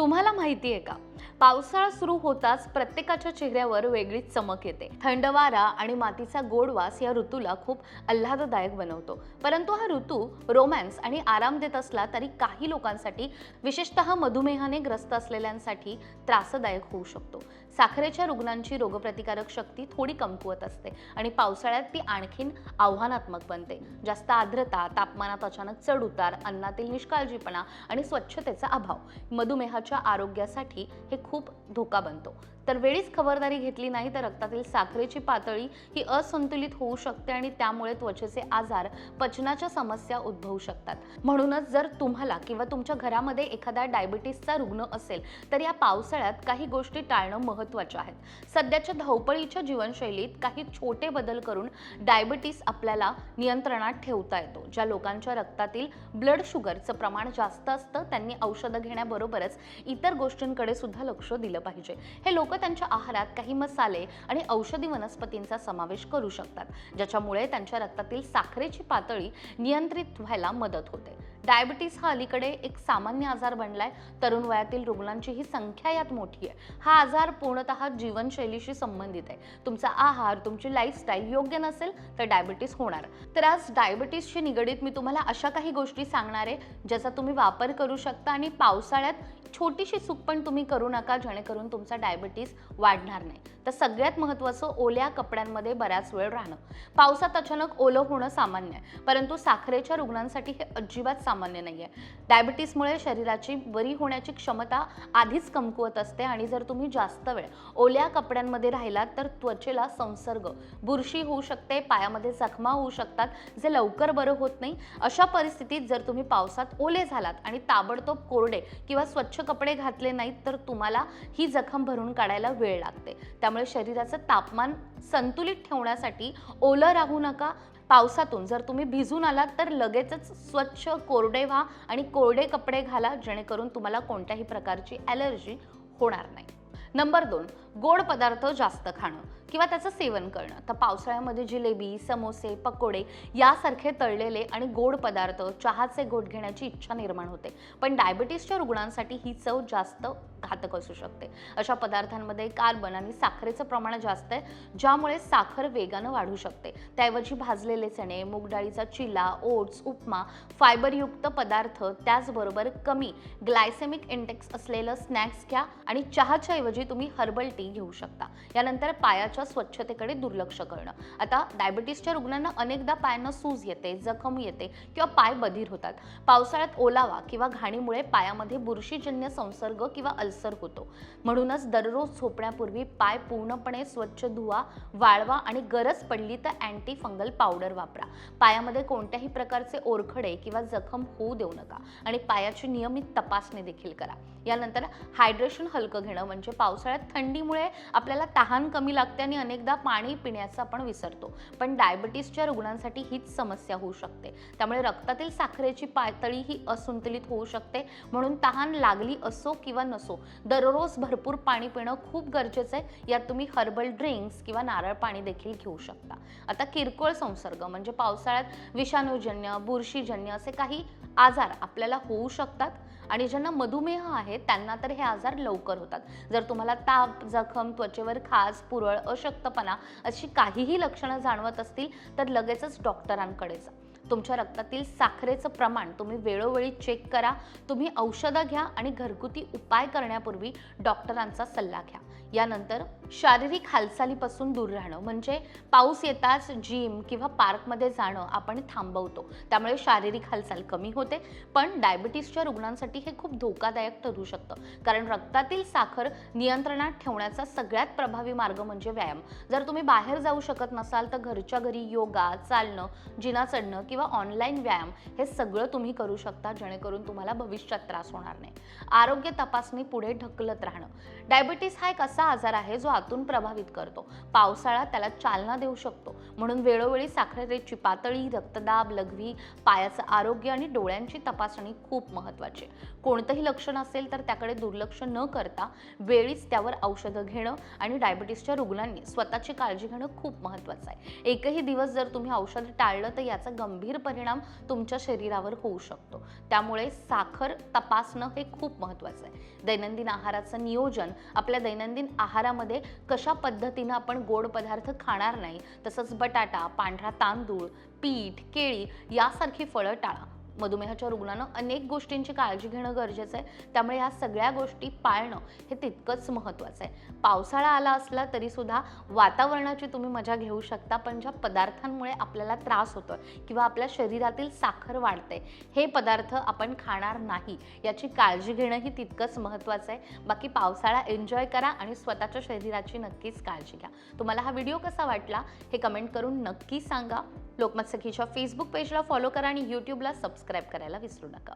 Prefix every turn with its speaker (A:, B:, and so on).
A: तुम्हाला माहिती आहे का? पावसाळा सुरू होताच प्रत्येकाच्या चेहऱ्यावर वेगळीच चमक येते. थंड वारा आणि मातीचा गोड वास या ऋतूला खूप आल्हाददायक बनवतो. परंतु हा ऋतू रोमॅन्स आणि आराम देत असला तरी काही लोकांसाठी विशेषतः मधुमेहाने ग्रस्त असलेल्यांसाठी त्रासदायक होऊ शकतो. साखरेच्या रुग्णांची रोगप्रतिकारक शक्ती थोडी कमकुवत असते आणि पावसाळ्यात ती आणखीन आव्हानात्मक बनते. जास्त आर्द्रता तापमानात अचानक चढ उतार अन्नातील निष्काळजीपणा आणि स्वच्छतेचा अभाव मधुमेहाच्या आरोग्यासाठी हे खूप धोका बनतो. तर वेळीच खबरदारी घेतली नाही तर रक्तातील साखरेची पातळी ही असंतुलित होऊ शकते आणि त्यामुळे त्वचेचे आजार पचनाच्या समस्या उद्भवू शकतात. म्हणूनच जर तुम्हाला किंवा तुमच्या घरामध्ये एखादा डायबिटीसचा रुग्ण असेल तर या पावसाळ्यात काही गोष्टी टाळणं महत्त्वाच्या आहेत सध्याच्या धावपळीच्या जीवनशैलीत काही छोटे बदल करून डायबिटीस आपल्याला नियंत्रणात ठेवता येतो ज्या लोकांच्या रक्तातील ब्लड शुगरचं प्रमाण जास्त असतं त्यांनी औषधं घेण्याबरोबरच इतर गोष्टींकडे सुद्धा लक्ष दिलं पाहिजे. हे लोक त्यांच्या आहारात काही मसाले आणि औषधी वनस्पतींचा समावेश करू शकतात ज्याच्यामुळे त्यांच्या रक्तातील साखरेची पातळी नियंत्रित व्हायला मदत होते. डायबिटीस हा अलीकडे एक सामान्य आजार बनला आहे तरुण वयातील रुग्णांची ही संख्या यात मोठी आहे. हा आजार पूर्णतः जीवनशैलीशी संबंधित आहे. तुमचा आहार तुमची लाईफस्टाईल योग्य नसेल तर डायबिटीस होणार. तर आज डायबिटीसशी निगडीत मी तुम्हाला अशा काही गोष्टी सांगणार आहे ज्याचा तुम्ही वापर करू शकता आणि पावसाळ्यात छोटीशी चूक पण तुम्ही करू नका जेणेकरून तुमचा डायबिटीस वाढणार नाही. तर सगळ्यात महत्त्वाचं ओल्या कपड्यांमध्ये बऱ्याच वेळ राहणं. पावसात अचानक ओलं होणं सामान्य आहे. परंतु साखरेच्या रुग्णांसाठी हे अजिबात सामान्य नाही आहे डायबिटीसमुळे शरीराची बरी होण्याची क्षमता आधीच कमकुवत असते आणि जर तुम्ही जास्त वेळ ओल्या कपड्यांमध्ये राहिलात तर त्वचेला संसर्ग बुरशी होऊ शकते पायामध्ये जखमा होऊ शकतात जे लवकर बरं होत नाही. अशा परिस्थितीत जर तुम्ही पावसात ओले झालात आणि ताबडतोब कोरडे किंवा स्वच्छ कपडे घातले नाहीत तर तुम्हाला ही जखम भरून काढायला वेळ लागते. त्यामुळे शरीराचं तापमान संतुलित ठेवण्यासाठी ओलं राहू नका पावसातून जर तुम्ही भिजून आलात तर लगेचच स्वच्छ कोरडे व्हा आणि कोरडे कपडे घाला जेणेकरून तुम्हाला कोणत्याही प्रकारची ॲलर्जी होणार नाही. नंबर दोन गोड पदार्थ जास्त खाणं. किंवा त्याचं सेवन करणं. तर पावसाळ्यामध्ये जिलेबी समोसे पकोडे यासारखे तळलेले आणि गोड पदार्थ चहाचे गोट घेण्याची इच्छा निर्माण होते. पण डायबिटीसच्या रुग्णांसाठी ही चव जास्त घातक असू शकते. अशा पदार्थांमध्ये कार्बन आणि साखरेचं प्रमाण जास्त आहे ज्यामुळे साखर वेगानं वाढू शकते. त्याऐवजी भाजलेले चणे मूग डाळीचा चिला ओट्स उपमा फायबरयुक्त पदार्थ त्याचबरोबर कमी ग्लायसेमिक इंडेक्स असलेलं स्नॅक्स घ्या आणि चहाच्या ऐवजी तुम्ही हर्बल टी घेऊ शकता. यानंतर पायाच्या स्वच्छतेकडे दुर्लक्ष करणं. आता डायबिटीसच्या रुग्णांना अनेकदा पायांना सूज येते जखम येते किंवा पाय बधीर होतात. पावसाळ्यात ओलावा किंवा घाणीमुळे पायामध्ये बुरशीजन्य संसर्ग किंवा अल्सर होतो. म्हणूनच दररोज झोपण्यापूर्वी पाय पूर्णपणे स्वच्छ धुवा वाळवा आणि गरज पडली तर अँटी फंगल पावडर वापरा. पायामध्ये कोणत्याही प्रकारचे ओरखडे किंवा जखम होऊ देऊ नका आणि पायाची नियमित तपासणी देखील करा. यानंतर हायड्रेशन हलकं घेणं म्हणजे पावसाळ्यात थंडीमुळे आपल्याला तहान कमी लागते आणि अनेकदा पाणी पिण्याचा आपण विसरतो. पण डायबिटीसच्या रुग्णांसाठी हीच समस्या होऊ शकते. त्यामुळे रक्तातील साखरेची पातळी ही असंतुलित होऊ शकते. म्हणून तहान लागली असो किंवा नसो दररोज भरपूर पाणी पिणं खूप गरजेचं आहे. यात तुम्ही हर्बल ड्रिंक्स किंवा नारळ पाणी देखील घेऊ शकता. आता किरकोळ संसर्ग म्हणजे पावसाळ्यात विषाणूजन्य बुरशीजन्य असे काही आजार आपल्याला होऊ शकतात. आणि ज्यांना मधुमेह आहे त्यांना तर हे आजार लवकर होतात. जर तुम्हाला ताप जखम त्वचेवर खाज पुरळ अशक्तपणा अशी काहीही लक्षणं जाणवत असतील तर लगेचच डॉक्टरांकडे जा. तुमच्या रक्तातील साखरेचं प्रमाण तुम्ही वेळोवेळी चेक करा. तुम्ही औषधं घ्या आणि घरगुती उपाय करण्यापूर्वी डॉक्टरांचा सल्ला घ्या. यानंतर शारीरिक हालचालीपासून दूर राहणं म्हणजे पाऊस येताच जिम किंवा पार्कमध्ये जाणं आपण थांबवतो. त्यामुळे शारीरिक हालचाल कमी होते. पण डायबिटीसच्या रुग्णांसाठी हे खूप धोकादायक ठरू शकतं. कारण रक्तातील साखर नियंत्रणात ठेवण्याचा सगळ्यात प्रभावी मार्ग म्हणजे व्यायाम. जर तुम्ही बाहेर जाऊ शकत नसाल तर घरच्या घरी योगा चालणं जिना चढणं किंवा ऑनलाईन व्यायाम हे सगळं तुम्ही करू शकता जेणेकरून तुम्हाला भविष्यात त्रास होणार नाही. आरोग्य तपासणी पुढे ढकलत राहणं. डायबिटीस हा एक असा आजार आहे जो आतून प्रभावित करतो. पावसाळा त्याला चालना देऊ शकतो. म्हणून वेळोवेळी साखरेची पातळी रक्तदाब लघवी पायाचं आरोग्य आणि डोळ्यांची तपासणी खूप महत्त्वाची आहे. कोणतंही लक्षण असेल तर त्याकडे दुर्लक्ष न करता वेळीच त्यावर औषधं घेणं आणि डायबिटीसच्या रुग्णांनी स्वतःची काळजी घेणं खूप महत्त्वाचं आहे. एकही दिवस जर तुम्ही औषध टाळलं तर याचा गंभीर गंभीर परिणाम तुमच्या शरीरावर होऊ शकतो. त्यामुळे साखर तपासणं हे खूप महत्त्वाचं आहे. दैनंदिन आहाराचं नियोजन आपल्या दैनंदिन आहारामध्ये कशा पद्धतीनं आपण गोड पदार्थ खाणार नाही तसंच बटाटा पांढरा तांदूळ पीठ केळी यासारखी फळं टाळा. मधुमेहाच्या रुग्णानं अनेक गोष्टींची काळजी घेणं गरजेचं आहे. त्यामुळे ह्या सगळ्या गोष्टी पाळणं हे तितकंच महत्त्वाचं आहे. पावसाळा आला असला तरीसुद्धा वातावरणाची तुम्ही मजा घेऊ शकता पण ज्या पदार्थांमुळे आपल्याला त्रास होतो किंवा आपल्या शरीरातील साखर वाढते हे पदार्थ आपण खाणार नाही. याची काळजी घेणंही तितकंच महत्त्वाचं आहे. बाकी पावसाळा एन्जॉय करा आणि स्वतःच्या शरीराची नक्कीच काळजी घ्या. तुम्हाला हा व्हिडिओ कसा वाटला हे कमेंट करून नक्की सांगा. लोकमत सखीच्या फेसबुक पेजला फॉलो करा आणि यूट्यूबला सबस्क्राईब करायला विसरू नका.